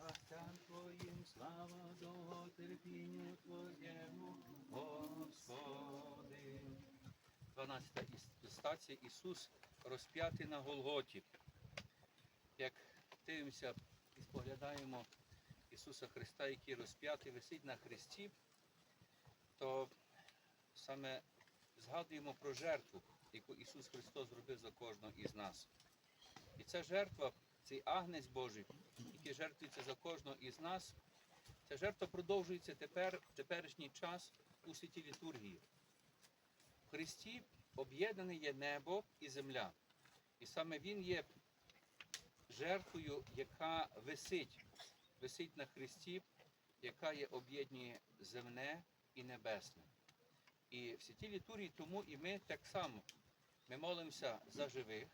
Батькам Твоїм слава до терпінню Твоєму, Господи. 12 стація Ісус розп'ятий на Голготі. Як дивимося і споглядаємо Ісуса Христа, який розп'ятий, висить на Христі, то саме згадуємо про жертву, яку Ісус Христос зробив за кожного із нас. І ця жертва, цей агнець Божий, який жертвується за кожного із нас, ця жертва продовжується тепер, в теперішній час у святі літургії. В Христі об'єднане є небо і земля. І саме Він є жертвою, яка висить, висить на Христі, яка є об'єднує земне і небесне. І в святій літургії тому і ми так само. Ми молимося за живих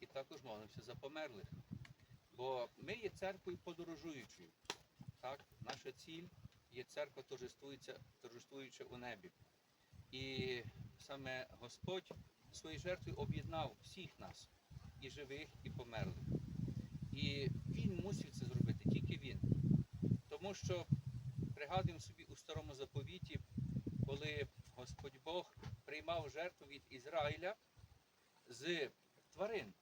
і також молимося за померлих. Бо ми є церквою подорожуючою. Так? Наша ціль є церква торжествуюча у небі. І саме Господь своєю жертвою об'єднав всіх нас, і живих, і померлих. І Він мусив це зробити, тільки Він. Тому що пригадуємо собі у старому заповіті, коли Господь Бог приймав жертву від Ізраїля з тварин.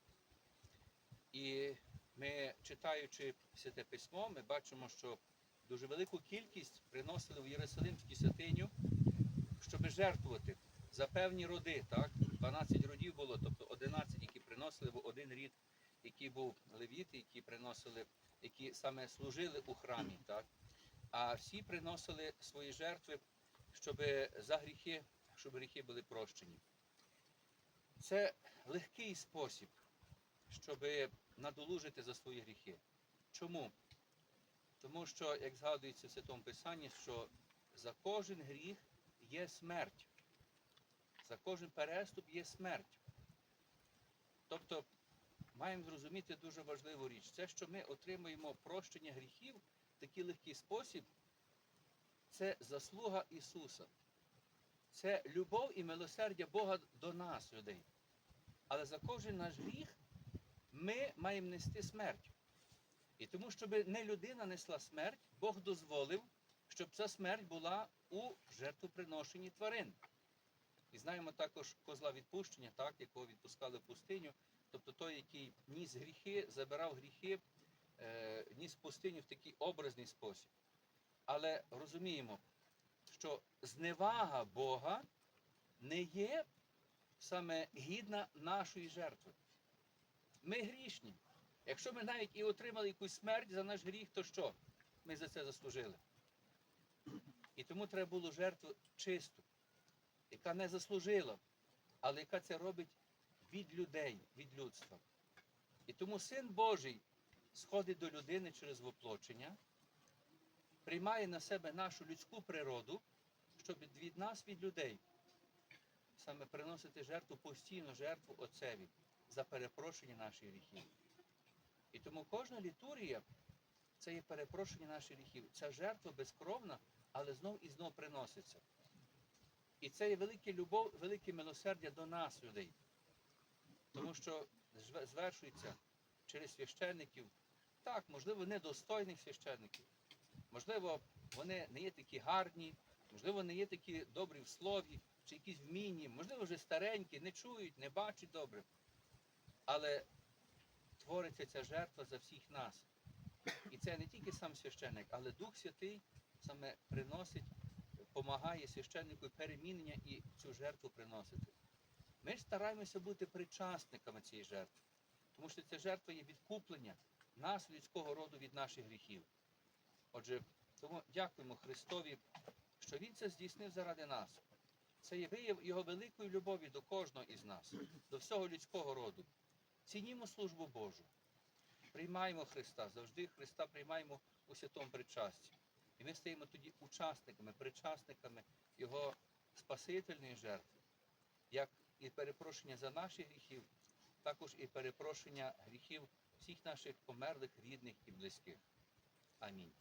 І ми, читаючи Святе Письмо, ми бачимо, що дуже велику кількість приносили в Єрусалимську святиню, щоб жертвувати за певні роди. Так? 12 родів було, тобто 11, які приносили в один рід, який був левіт, які приносили, які саме служили у храмі. Так? А всі приносили свої жертви, щоб за гріхи, щоб гріхи були прощені. Це легкий спосіб, щоб надолужити за свої гріхи. Чому? Тому що, як згадується в Святому Писанні, що за кожен гріх є смерть. За кожен переступ є смерть. Тобто маємо зрозуміти дуже важливу річ. Це, що ми отримуємо прощення гріхів в такий легкий спосіб, це заслуга Ісуса. Це любов і милосердя Бога до нас, людей. Але за кожен наш гріх ми маємо нести смерть. І тому, щоб не людина несла смерть, Бог дозволив, щоб ця смерть була у жертвоприношенні тварин. І знаємо також козла відпущення, так, якого відпускали в пустиню, тобто той, який ніс гріхи, забирав гріхи, е, ніс пустиню в такий образний спосіб. Але розуміємо, що зневага Бога не є саме гідна нашої жертви. Ми грішні. Якщо ми навіть і отримали якусь смерть за наш гріх, то що? Ми за це заслужили. І тому треба було жертву чисту, яка не заслужила, але яка це робить від людей, від людства. І тому Син Божий сходить до людини через воплочення, приймає на себе нашу людську природу, щоб від нас, від людей, саме приносити жертву постійно, жертву Отцеві за перепрошення наших гріхів. І тому кожна літургія це є перепрошення наших гріхів. Ця жертва безкровна, але знов і знов приноситься. І це є велика любов, велике милосердя до нас, людей. Тому що звершується через священників, так, можливо, недостойних священників. Можливо, вони не є такі гарні, можливо, не є такі добрі в слові, чи якісь вмінні, можливо, вже старенькі, не чують, не бачать добре. Але твориться ця жертва за всіх нас. І це не тільки сам священник, але Дух Святий саме приносить, допомагає священнику перемінення і цю жертву приносити. Ми ж стараємося бути причасниками цієї жертви, тому що ця жертва є відкуплення нас, людського роду, від наших гріхів. Отже, тому дякуємо Христові, що Він це здійснив заради нас. Це є вияв Його великої любові до кожного із нас, до всього людського роду. Цінімо службу Божу. Приймаємо Христа, завжди Христа приймаємо у святому причасті. І ми стаємо тоді учасниками, причасниками Його Спасительної жертви, як і перепрошення за наші гріхів, також і перепрошення гріхів всіх наших померлих, рідних і близьких. Амінь.